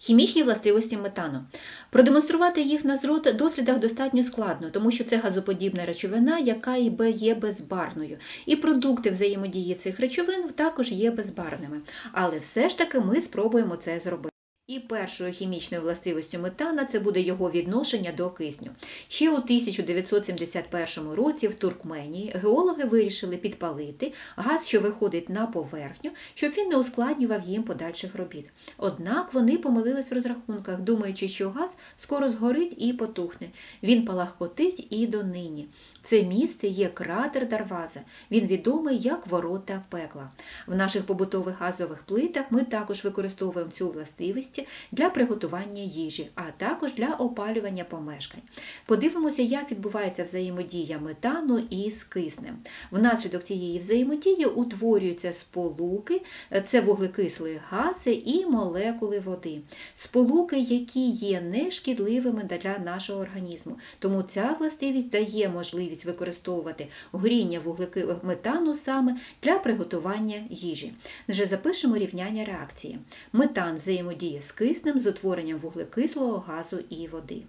Хімічні властивості метану. Продемонструвати їх на дослідах достатньо складно, тому що це газоподібна речовина, яка і є безбарною. І продукти взаємодії цих речовин також є безбарними. Але все ж таки ми спробуємо це зробити. І першою хімічною властивістю метана це буде його відношення до кисню. Ще у 1971 році в Туркменії геологи вирішили підпалити газ, що виходить на поверхню, щоб він не ускладнював їм подальших робіт. Однак вони помилились в розрахунках, думаючи, що газ скоро згорить і потухне. Він палахкотить і донині. Це місце є кратер Дарваза. Він відомий як ворота пекла. В наших побутових газових плитах ми також використовуємо цю властивість для приготування їжі, а також для опалювання помешкань. Подивимося, як відбувається взаємодія метану із киснем. Внаслідок цієї взаємодії утворюються сполуки, це вуглекислий газ і молекули води. Сполуки, які є нешкідливими для нашого організму. Тому ця властивість дає можливість використовувати горіння вуглеки метану саме для приготування їжі. Вже запишемо рівняння реакції. Метан взаємодіє з киснем з утворенням вуглекислого газу і води.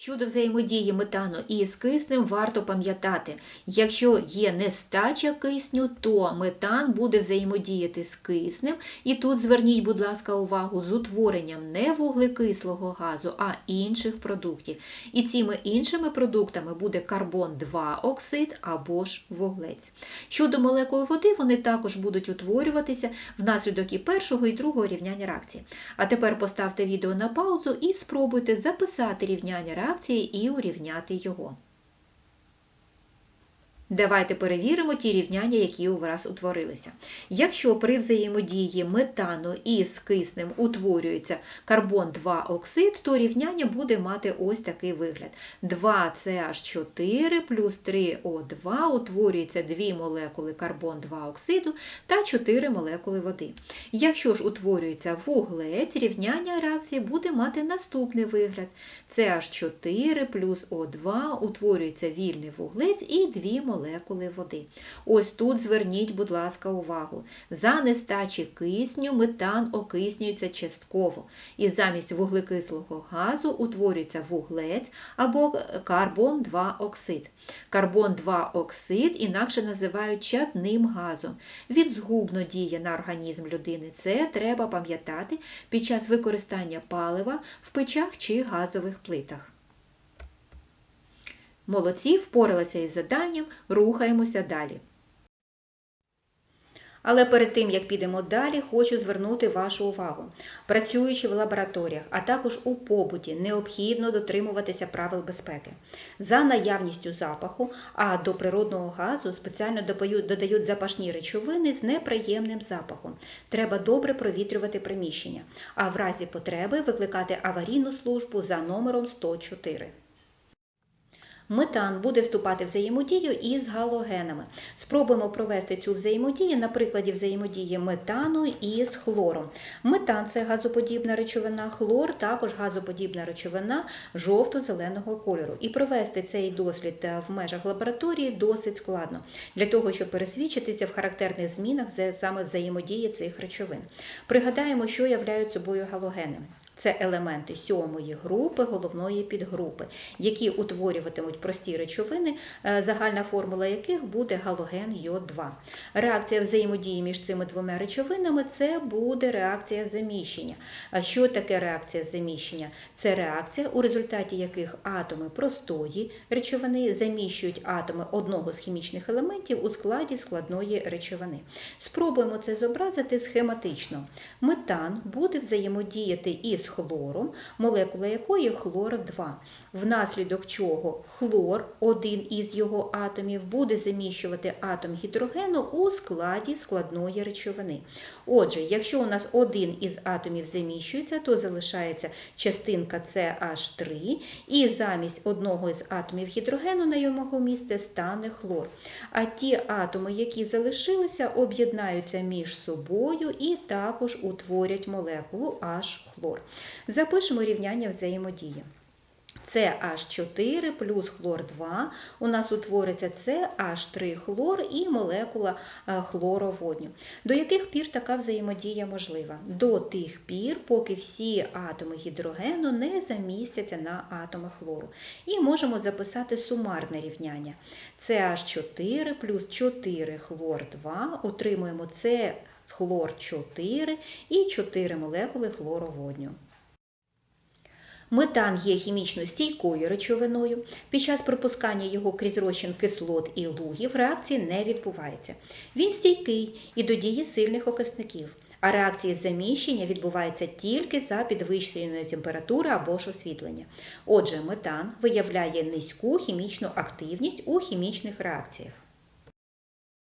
Щодо взаємодії метану із киснем варто пам'ятати, якщо є нестача кисню, то метан буде взаємодіяти з киснем, і тут зверніть, будь ласка, увагу з утворенням не вуглекислого газу, а інших продуктів. І цими іншими продуктами буде карбон-2 оксид або ж вуглець. Щодо молекул води, вони також будуть утворюватися внаслідок і першого, і другого рівняння реакції. А тепер поставте відео на паузу і спробуйте записати рівняння реакції і урівняти його. Давайте перевіримо ті рівняння, які у вас утворилися. Якщо при взаємодії метану із киснем утворюється карбон-2 оксид, то рівняння буде мати ось такий вигляд. 2CH4 плюс 3O2 утворюється 2 молекули карбон-2 оксиду та 4 молекули води. Якщо ж утворюється вуглець, рівняння реакції буде мати наступний вигляд. CH4 плюс O2 утворюється вільний вуглець і 2 молекули молекули води. Ось тут зверніть, будь ласка, увагу. За нестачі кисню метан окиснюється частково, і замість вуглекислого газу утворюється вуглець або карбон-2 оксид. Карбон-2 оксид інакше називають чадним газом. Він згубно діє на організм людини. Це треба пам'ятати під час використання палива в печах чи газових плитах. Молодці впоралися із заданням, рухаємося далі. Але перед тим, як підемо далі, хочу звернути вашу увагу. Працюючи в лабораторіях, а також у побуті, необхідно дотримуватися правил безпеки. За наявністю запаху, а до природного газу спеціально додають запашні речовини з неприємним запахом. Треба добре провітрювати приміщення, а в разі потреби викликати аварійну службу за номером 104. Метан буде вступати в взаємодію із галогенами. Спробуємо провести цю взаємодію на прикладі взаємодії метану із хлором. Метан це газоподібна речовина, хлор також газоподібна речовина жовто-зеленого кольору. І провести цей дослід в межах лабораторії досить складно для того, щоб пересвідчитися в характерних змінах саме взаємодії цих речовин. Пригадаємо, що являють собою галогени. Це елементи сьомої групи головної підгрупи, які утворюватимуть прості речовини, загальна формула яких буде галоген йод-2. Реакція взаємодії між цими двома речовинами це буде реакція заміщення. А що таке реакція заміщення? Це реакція, у результаті яких атоми простої речовини заміщують атоми одного з хімічних елементів у складі складної речовини. Спробуємо це зобразити схематично. Метан буде взаємодіяти із хлором, молекула якої хлор 2, внаслідок чого хлор, один із його атомів, буде заміщувати атом гідрогену у складі складної речовини. Отже, якщо у нас один із атомів заміщується, то залишається частинка CH3, і замість одного із атомів гідрогену на його місце стане хлор. А ті атоми, які залишилися, об'єднаються між собою і також утворять молекулу H-хлор. Запишемо рівняння взаємодії. CH4 плюс хлор 2. У нас утвориться CH3 хлор і молекула е, хлороводню. До яких пір така взаємодія можлива? До тих пір, поки всі атоми гідрогену не замістяться на атоми хлору. І можемо записати сумарне рівняння. CH4 плюс 4 хлор 2 отримуємо С хлор 4 і 4 молекули хлороводню. Метан є хімічно стійкою речовиною. Під час пропускання його крізь розчин кислот і лугів реакції не відбувається. Він стійкий і до дії сильних окисників, а реакції заміщення відбуваються тільки за підвищеної температури або ж освітлення. Отже, метан виявляє низьку хімічну активність у хімічних реакціях.